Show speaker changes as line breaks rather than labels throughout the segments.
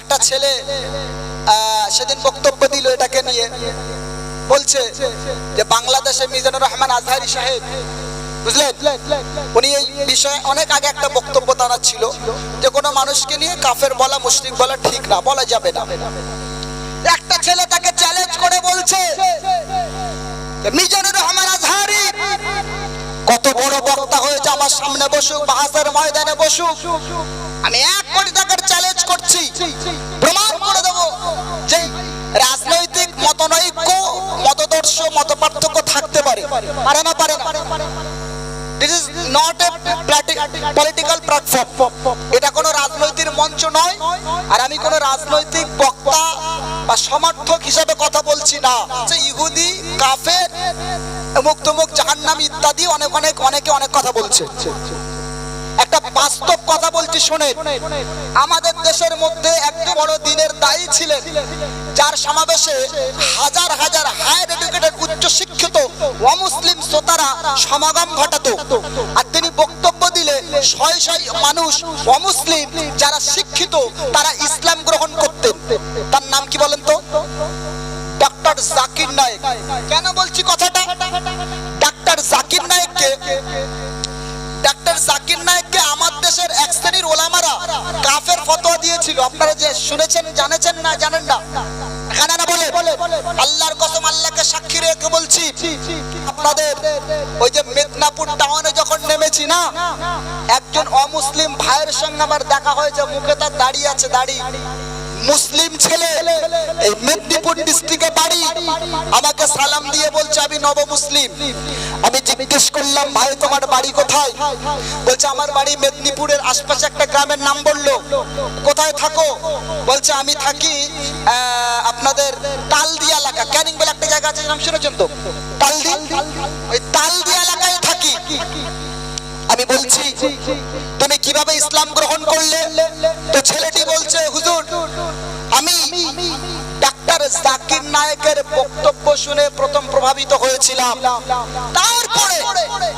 একটা ছেলে সেদিন বক্তব্য দিল এটাকে নিয়ে। বলছে যে বাংলাদেশে মিজানুর রহমান আজহারি সাহেব উনি এই বিষয়ে অনেক আগে একটা বক্তব্য তারা ছিল যে কোনো মানুষকে নিয়ে কাফের বলা, মুশরিক বলা ঠিক না, বলা যাবে না। একটা ছেলে তাকে চ্যালেঞ্জ করে বলছে মিজানুর রহমান আজহারি, কত বড় বক্তা হয়েছে আমার সামনে বসুক বাহাসের ময়দানে বসুক। আমি এক কোটি করছি। প্রমাণ করে দেবো যে রাজনৈতিক মতনৈক্য, মতদর্শ মত পার্থক্য থাকতে পারে। পারে না পারে না। This is not a political platform এটা কোনো রাজনৈতিক মঞ্চ নয়। আর আমি কোনো রাজনৈতিক বক্তা বা সমর্থক হিসেবে কথা বলছি না। যে ইহুদি, কাফের মুখ তুমুক জাহান্নাম ইত্যাদি অনেক অনেক, অনেকে অনেক কথা বলছে। একটা বাস্তব কথা বলছি শোনে আমাদের দেশের মধ্যে একটি বড় দিনের দায়ী ছিলেন, যার সমাবেশে হাজার হাজার হায়ার এডুকেটেড উচ্চ শিক্ষিত অমুসলিম শ্রোতারা সমাগম ঘটাতো। আর তিনি বক্তব্য দিলে শয় শয় মানুষ অমুসলিম, যারা শিক্ষিত, তারা ইসলাম গ্রহণ করতেন। তার নাম কি বলেন তো? ডক্টর জাকির নায়েক। কেন বলছি কথাটা? ডাক্তার জাকির নায়েককে এক ওলামারা কাফের ফতোয়া দিয়েছিল। আপনারা যে শুনেছেন, জানেছেন না, জানেন না? এখানে বলে, আল্লাহর কসম, আল্লাহকে সাক্ষী রেখে বলছি, আপনাদের ওই যে মেদিনীপুর টাউনে যখন নেমেছি না, একজন অমুসলিম ভাইয়ের সঙ্গে আমার দেখা হয়েছে, মুখে তার দাড়ি আছে, দাড়ি। মুসলিম ছেলে, এই মেদিনীপুর ডিস্ট্রিক্টে বাড়ি। আমাকে সালাম দিয়ে বলছে, আমি নব মুসলিম আমি জিজ্ঞেস করলাম, ভাই, তোমার বাড়ি কোথায়? বলছে, আমার বাড়ি মেদিনীপুরের আশপাশে একটা গ্রামের নাম বলল। কোথায় থাকো? বলছে, আমি থাকি আপনাদের তালদি এলাকা। ক্যানিং বলে একটা জায়গা আছে, নাম শুনেছেন তো? তালদি? ওই তালদি এলাকায় থাকি। আমি বলছি তুমি কীভাবে ইসলাম গ্রহণ করলে? তো ছেলেটি বলছে, হুজুর, আমি ডাক্তার জাকির নায়কের বক্তব্য শুনে প্রথম প্রভাবিত হয়েছিলাম। তারপরে,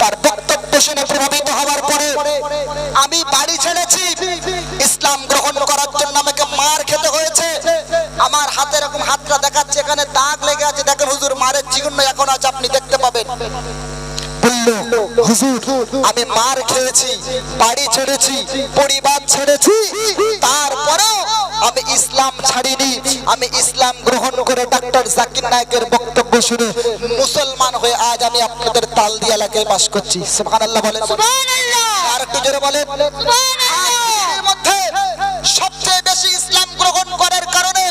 তার বক্তব্য শুনে প্রভাবিত হওয়ার পরে আমি বাড়ি ছেড়েছি। ইসলাম গ্রহণ হুজুর আমি মার খেয়েছি বাড়ি ছেড়েছি পরিবার ছেড়েছি তারপরেও আমি ইসলাম ছাড়িনি। আমি ইসলাম গ্রহণ করে ডাক্তার জাকির নায়কের বক্তব্য শুনে মুসলমান হয়ে আজ আমি আপনাদের তালদি এলাকায় বাস করছি। সুবহানাল্লাহ বলেন। আর একটু জোরে বলেন। মধ্যে সবচেয়ে বেশি ইসলাম গ্রহণ করার কারণে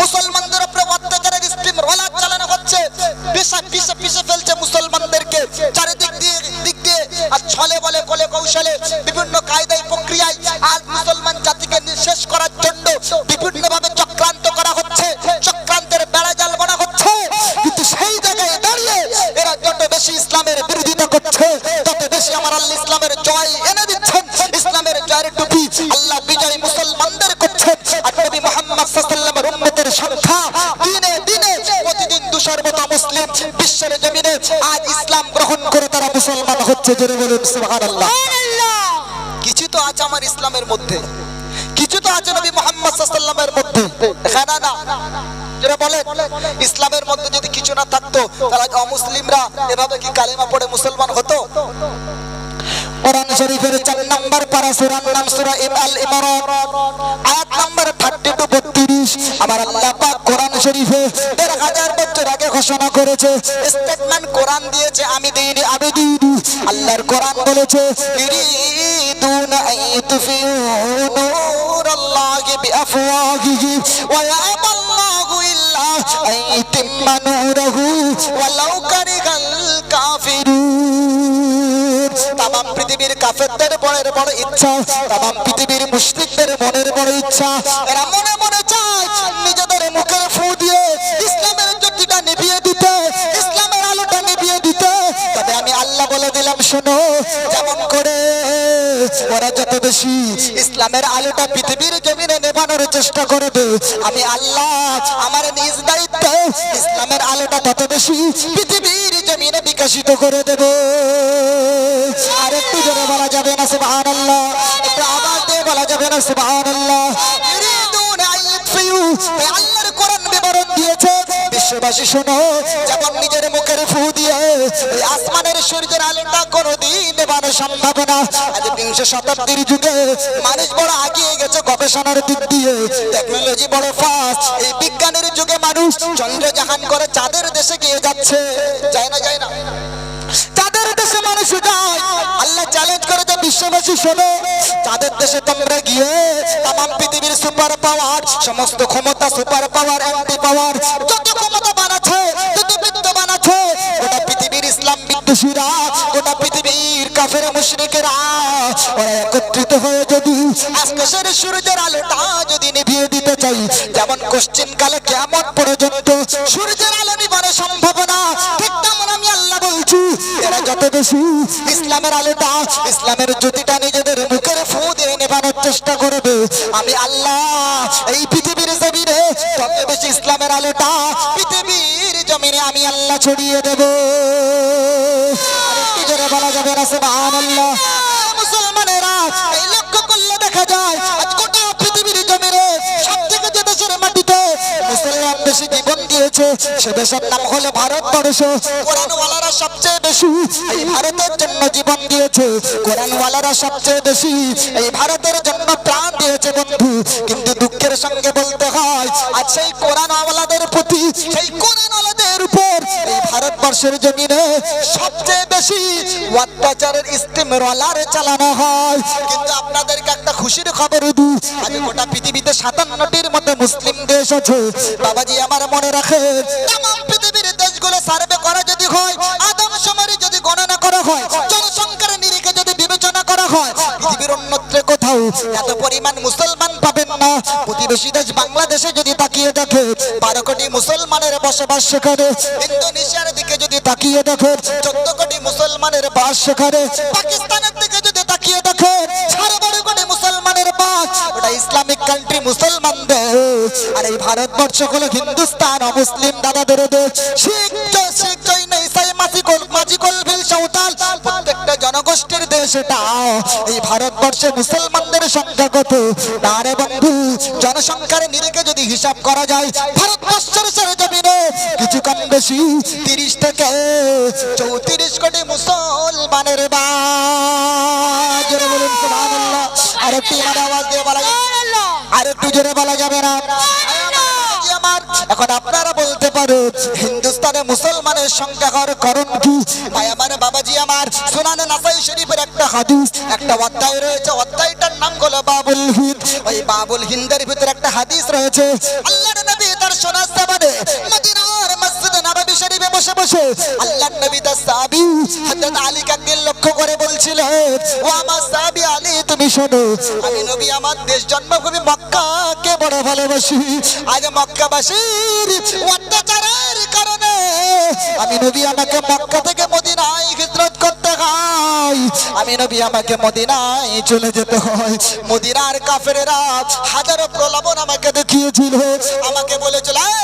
মুসলমানদের উপরে অত্যাচারের স্টিম রোলার চালানো হচ্ছে। পিসা পিসে পিসে ফেলছে মুসলমানদেরকে। চারিদিক আর ছলে বলে কোলে কৌশলে বিভিন্ন কায়দায় প্রক্রিয়ায় আর মুসলমান জাতিকে নিঃশেষ করার জন্য বিভিন্ন হচ্ছে জোরে বলুন সুবহানাল্লাহ। কিছু তো আছে আমার ইসলামের মধ্যে কিছু তো আছে নবী মোহাম্মদ সাল্লামের মধ্যে। না না যেটা বলে ইসলামের মধ্যে যদি কিছু না থাকতো তাহলে অমুসলিমরা এভাবে কি কালেমা পড়ে মুসলমান হতো? কোরআন শরীফের চার নম্বর পারা সূরার নাম সূরা আল ইমরান। আয়াত নম্বর 32 32 আমার আল্লাহ পাক কোরআন শরীফে 1000 বছর আগে ঘোষণা করেছে স্টেটমেন্ট কোরআন দিয়েছে, আমি দিইনি আমি দিইনি আল্লাহর কোরআন বলেছে ইরিদুনা আইতুফিউ নূরাল্লাহি বিআফওয়াহিহি ওয়া ইয়াবাল্লাহু ইল্লা আইতিম্মা নূরাহু ওয়ালাউ কারিহাল কাফিরুন। তামাম পৃথিবীর কাফেরদের বড়ের বড় ইচ্ছা, তামাম পৃথিবীর মুশরিকদের মনের বড় ইচ্ছা। এরা মনে মনে চায় নিজেদের মুখে ফু দিয়ে ইসলামের জ্যোতিটা নিভিয়ে দিতে, ইসলামের আলোটা নিভিয়ে দিতে। তবে আমি আল্লাহ বলে দিলাম, শোনো, যেমন করে ওরা যত বেশি ইসলামের আলোটা পৃথিবীর জমিনে নেভানোর চেষ্টা করবে, আমি আল্লাহ আমার নিজ দায়িত্ব ইসলামের আলোটা তত বেশি পৃথিবীর জমিনে বিকশিত করে দেব। না সুবাহ বলা যাবে বিবরণ দিয়েছে। বিশ্ববাসী শোনো, যেমন নিজের মুখের ফু দিয়ে ওই আসমানের সূর্যের আলোটা কোনোদিন নেবার সম্ভব না। আজ বিংশ শতাব্দীর যুগে মানুষ বড় আগিয়ে গেছে গবেষণার দিক দিয়ে। টেকনোলজি বড় ফাস্ট এই বিজ্ঞানের যুগে মানুষ চন্দ্র জাহান করে চাঁদের দেশে গিয়ে যাচ্ছে। যায় না যায় না। বিশ্ববাসী শোনো চাঁদের দেশে তোমরা গিয়ে তাম পৃথিবীর সুপার পাওয়ার সমস্ত ক্ষমতা সুপার পাওয়ার অ্যান্টি পাওয়ার যত ক্ষমতা বানাচ্ছে যত বিদ্য বানাচ্ছে গোটা পৃথিবীর ইসলাম বিদ্বেষীরা, গোটা পৃথিবীর কাফের মুশরিকেরা, ওরা একত্রিত হয়ে যদি আকাশের সূর্যের আলোটা যদি নিভিয়ে দিতে চাই, যেমন কোশ্চিন কেমন পর্যন্ত সূর্যের আলো নিবানো সম্ভব বলছি এরা যত বেশি ইসলামের আলোটা ইসলামের জ্যোতিটা নিজেদের মুখের ফু দিয়ে নেবানোর চেষ্টা করবে। আমি আল্লাহ, এই পৃথিবীর জমিনে যত বেশি ইসলামের আলোটা পৃথিবীর জমিনে আমি আল্লাহ ছড়িয়ে দেব। আরেকটু বলা যাবে না, সুবহানাল্লাহ। মুসলমানেরা এই লক্ষ্য করলে দেখা যায় যে দেশের মাটিতে মুসলমান বেশি জীবন দিয়েছে সে দেশের নাম হলো ভারতবর্ষ। কোরআনওয়ালারা সবচেয়ে বেশি এই ভারতের জন্য জীবন দিয়েছে। কোরআনওয়ালারা সবচেয়ে বেশি এই ভারতের জন্য প্রাণ দিয়েছে বন্ধু। কিন্তু দুঃখের সঙ্গে বলতে হয় আজ সেই কোরআনওয়ালাদের প্রতি, সেই কোরআনওয়ালাদের উপর এই ভারতবর্ষের জমিনে সবচেয়ে বেশি অত্যাচারের স্টিমরোলার চালানো হয়। কিন্তু আপনাদেরকে একটা খুশির খবর দিই। আজ গোটা পৃথিবীতে সাতান্নটির মধ্যে মুসলিম দেশ আছে। বাবাজি, আমার মনে মুসলমান প্রতিবেশী দেশ বাংলাদেশে যদি তাকিয়ে দেখে, বারো কোটি মুসলমানের বসবাস সেখানে, ইন্দোনেশিয়ার দিকে যদি তাকিয়ে দেখে, চোদ্দ কোটি মুসলমানের বাস সেখানে, পাকিস্তানের দিকে যদি তাকিয়ে দেখে, সাড়ে বারো কোটি মুসলমানের বাস ওটা ইসলামিক কান্ট্রি মুসলমানদের। আর এই ভারতবর্ষ হলো হিন্দুস্তান অমুসলিম দাদাদের দেশ শিখ শিখ জনগোষ্ঠীর দেশ এটা। এই ভারতবর্ষে মুসলমানদের সংখ্যা কত? না রে বন্ধু, জনসংখ্যার নিরিখে যদি হিসাব করা যায়, ভারতবর্ষের সারা কিছু কম বেশি তিরিশ থেকে চৌত্রিশ কোটি মুসলমানের বাস। জোরে বলুন সুবহানাল্লাহ। আর একটু আমার আওয়াজ দিয়ে বলা আর একটু জোরে বলা যাবে না। আমার। এখন আপনারা বলতে পারো হিন্দুস্তানে মুসলমানের সংখ্যা হওয়ার কারণ কি? ভাই, আমার বাবাজি আমার সুনানে নাসাই শরীফের একটা হাদিস, একটা অধ্যায় রয়েছে। অধ্যায়টার নাম হলো বাবুল হিন্দ। ওই বাবুল হিন্দের ভিতরে একটা হাদিস রয়েছে। আল্লাহর নবী তার সোনার জামানে মদিনার মসজিদে নববী শরীফে বসে বসে আল্লাহর নবী তার সাহাবী হযরত আলীকে একদিন লক্ষ্য করে বলছিলেন ও আমার সাহাবী আলী, তুমি শোনো, আমি নবী আমার দেশ জন্মভূমি মক্কাকে বড় ভালোবাসি। আজ মক্কাবাসীর অত্যাচারের কারণে আমি নবী আমাকে মক্কা থেকে মদিনায় হিজরত করতে হয়। আমি নবী আমাকে মদিনায় চলে যেতে হয়। মদিনার কাফেরেরা হাজারো প্রলোভন আমাকে দেখিয়েছিল। আমাকে বলেছিল, "এ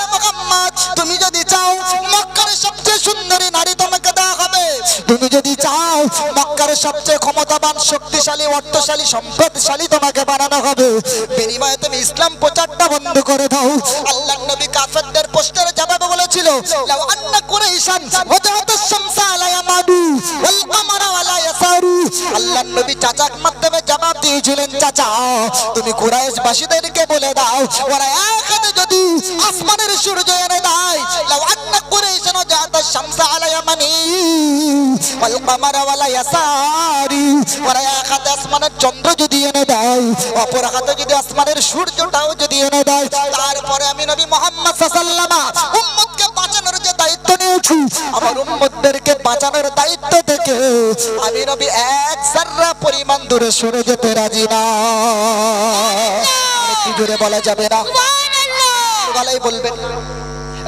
তুমি যদি চাও মক্কার সবচেয়ে সুন্দরী নারী তোমাকে দেওয়া হবে। তুমি যদি চাও মক্কার সবচেয়ে ক্ষমতাবান, শক্তিশালী, অর্থশালী, সম্পদশালী তোমাকে বানানো হবে। বিনিময়ে ইসলাম প্রচারটা বন্ধ করে দাও। আল্লাহ নবী কাফেরদের প্রশ্নের জবাবে বলেছিল, লাউ আন্না কুরাইশান ওয়াজাহাত শামসা আলা ইয়ামাদু ওয়াল কামারা ওয়ালা ইয়াসারু। আল্লাহ নবী চাচাক মাধ্যমে জবাব দিয়েছিলেন, চাচা, তুমি কুরাইশ বাসীদেরকে বলে দাও, ওরা এক যদি আসমানের সূর্য এনে দেয়, লাউ আন্না শামসা আলা ইয়ামানি ওয়াল কামারা ওয়ালা ইয়াসারি ওরা এক চন্দ্র যদি এনে দেয় অপর হাতে যদি আসমানের সূর্যটাও যদি এনে দেয় তারপরে আমি নবী মোহাম্মদ সাল্লামা উম্মতকে বাঁচানোর যে দায়িত্ব নিয়েছি আমার উম্মতদেরকে বাঁচানোর দায়িত্ব থেকে আমি নবী এক সাররা পরিমাণ দূরে সরে যেতে রাজি না। একটু জোরে বলা যাবে না? গলায় বলবেন।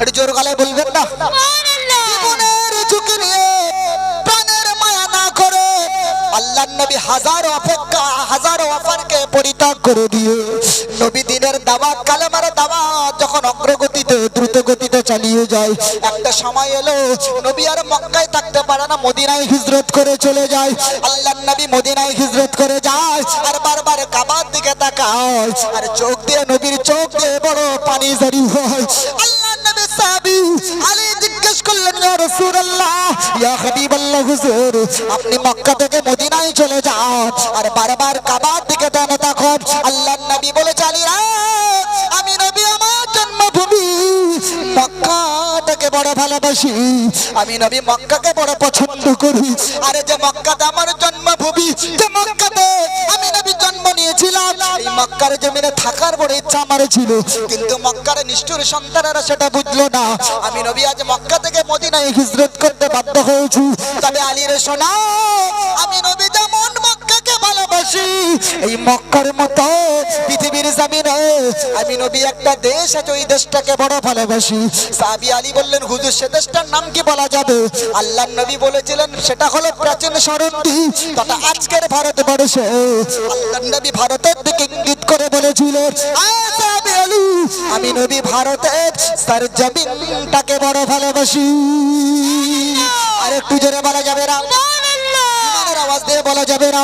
একটু জোর গলায় বলবেন না। আল্লাহ নবী হাজারো অপেক্ষা, হাজারো অফারকে পরিত্যাগ করে দিয়ে নবী দিনের দাওয়াত, কালেমার দাওয়াত যখন অগ্রগতিতে দ্রুত গতিতে চালিয়ে যায়, একটা সময় এলো, নবী আর মক্কায় থাকতে পারে না, মদিনায় হিজরত করে চলে যায়। আল্লাহ নবী মদিনায় হিজরত করে যায় আর বারবার কাবার দিকে তাকায় আর চোখ দিয়ে, নবীর চোখ দিয়ে বড় পানি জারি হয়। আল্লাহ নবী সাহাবী আলী জিজ্ঞেস আপনি মক্কা থেকে মদিনায় চলে যান। আর বারবার কাবার দিকে দেন তখন আল্লাহর নবী বলে চালি আমি নবী, আমার জন্মভূমি। মক্কাটাকে বড় ভালোবাসি। আমি নবী মক্কাকে বড় পছন্দ করি। আরে যে মক্কাতে আমার যে মক্কাতে আমি নবী জন্ম নিয়েছিলাম, এই মক্কার জমিনে থাকার বড় ইচ্ছা আমার ছিল, কিন্তু মক্কার নিষ্ঠুর সন্তানেরা সেটা বুঝলো না। আমি নবী আজ মক্কা থেকে মদিনায় হিজরত করতে বাধ্য হয়েছি। তবে আলীর সোনা আমি নবী ভালোবাসি এই মক্কার মতো পৃথিবীর জামিনে আমি নবী একটা দেশ আছে ওই দেশটাকে বড় ভালোবাসি। সাহাবী আলী বললেন হুজুর সে দেশটার নাম কি বলা যাবে? আল্লাহ নবী বলেছিলেন সেটা হলো প্রাচীন সরন্তি তথা আজকের ভারতবর্ষে আল্লাহ নবী ভারতের দিকে ইঙ্গিত করে বলেছিলেন "আয় সাহাবী আলী, আমি নবী ভারতের সার জমিনটাকে বড় ভালোবাসি। আর একটু জোরে বলা যাবে না? আওয়াজ দিয়ে বলা যাবে না?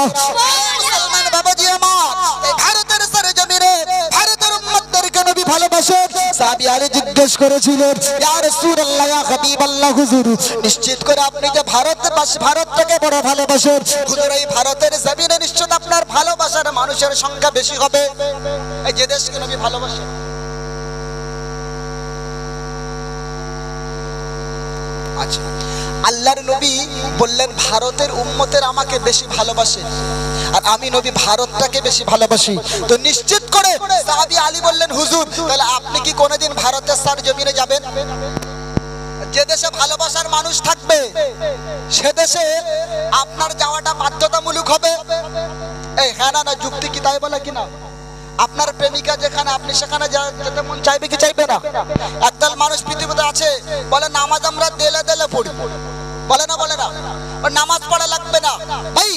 উম্মতদেরকে নবী ভালোবাসে আলী জিজ্ঞেস করেছিলেন, ইয়া হাবিবাল্লাহ, হুজুর, নিশ্চিত করে আপনি যে ভারত ভারতটাকে বড় ভালোবাসেন? এই ভারতের জমিনে নিশ্চিত আপনার ভালোবাসার মানুষের সংখ্যা বেশি হবে। এই যে ভালোবাসেন। আচ্ছা। আল্লাহর নবী বললেন, ভারতের উম্মতের আমাকে বেশি ভালোবাসে আর আমি নবী ভারতটাকে বেশি ভালোবাসি। তো নিশ্চিত করে সাহাবী আলী বললেন, হুজুর, তাহলে আপনি কি কোনোদিন ভারতের সার জমিনে যাবেন? যে দেশে ভালোবাসার মানুষ থাকবে, সে দেশে আপনার যাওয়াটা বাধ্যতামূলক হবে। এই হ্যাঁ না না, যুক্তি কি তাই বলে কিনা? আপনার প্রেমিকা যেখানে, আপনি সেখানে যেতে মন চাইবে কি চাইবে না? একদল পৃথিবীতে আছে? বলে, নামাজ আমরা দেলে দেলে পড়ি। বলে না বলে না। নামাজ পড়া লাগবে না। ভাই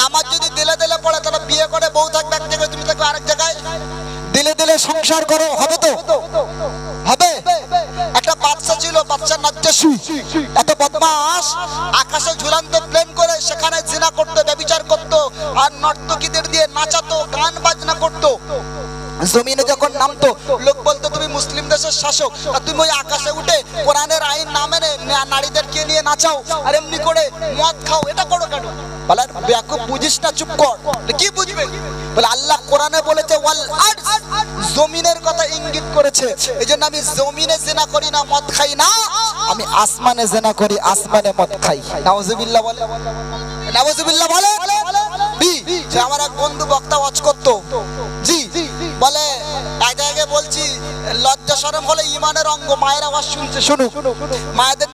নামাজ যদি দিলে দিলে পড়ে, তাহলে বিয়ে করে বউ থাকবে এক জায়গায়, তুমি থাকবে আরেক জায়গায়? দিলে দিলে সংসার করো, হবে তো? হবে? একটা বাচ্চা ছিল বাচ্চা নাচতেছি এত বদমাস আকাশে ঝুলান্ত প্লেন করে সেখানে জিনা করতো, ব্যবিচার করতো, আর নর্তকীদের দিয়ে নাচাতো, গান বাজনা করতো। জমিনে যখন নামতো, লোক বলতো, তুমি মুসলিম দেশের শাসক আর তুমি ওই আকাশে নিয়ে নাচাও, আর এমনি করে মদ খাও, এটা করো কেন? বলে বেয়াকুব বুঝিস না চুপ কর। কি বুঝবে? বলে, আল্লাহ কোরআনে বলেছে, ওয়াল জমিনের কথা ইঙ্গিত করেছে। এই জন্য আমি জমিনে জেনা করি না, মদ খাই না। আমি আসমানে জেনা করি, আসমানে মদ খাই। নাউজুবিল্লাহ বলে। নাউজুবিল্লাহ বলে? যে আমার এক বন্ধু বক্তা ওয়াজ করতো। জি, বলে এক জায়গায় বলছি, লজ্জা শরম হলে ইমানের অঙ্গ, মায়ের আওয়াজ শুনছে, শুনুক। মায়েদের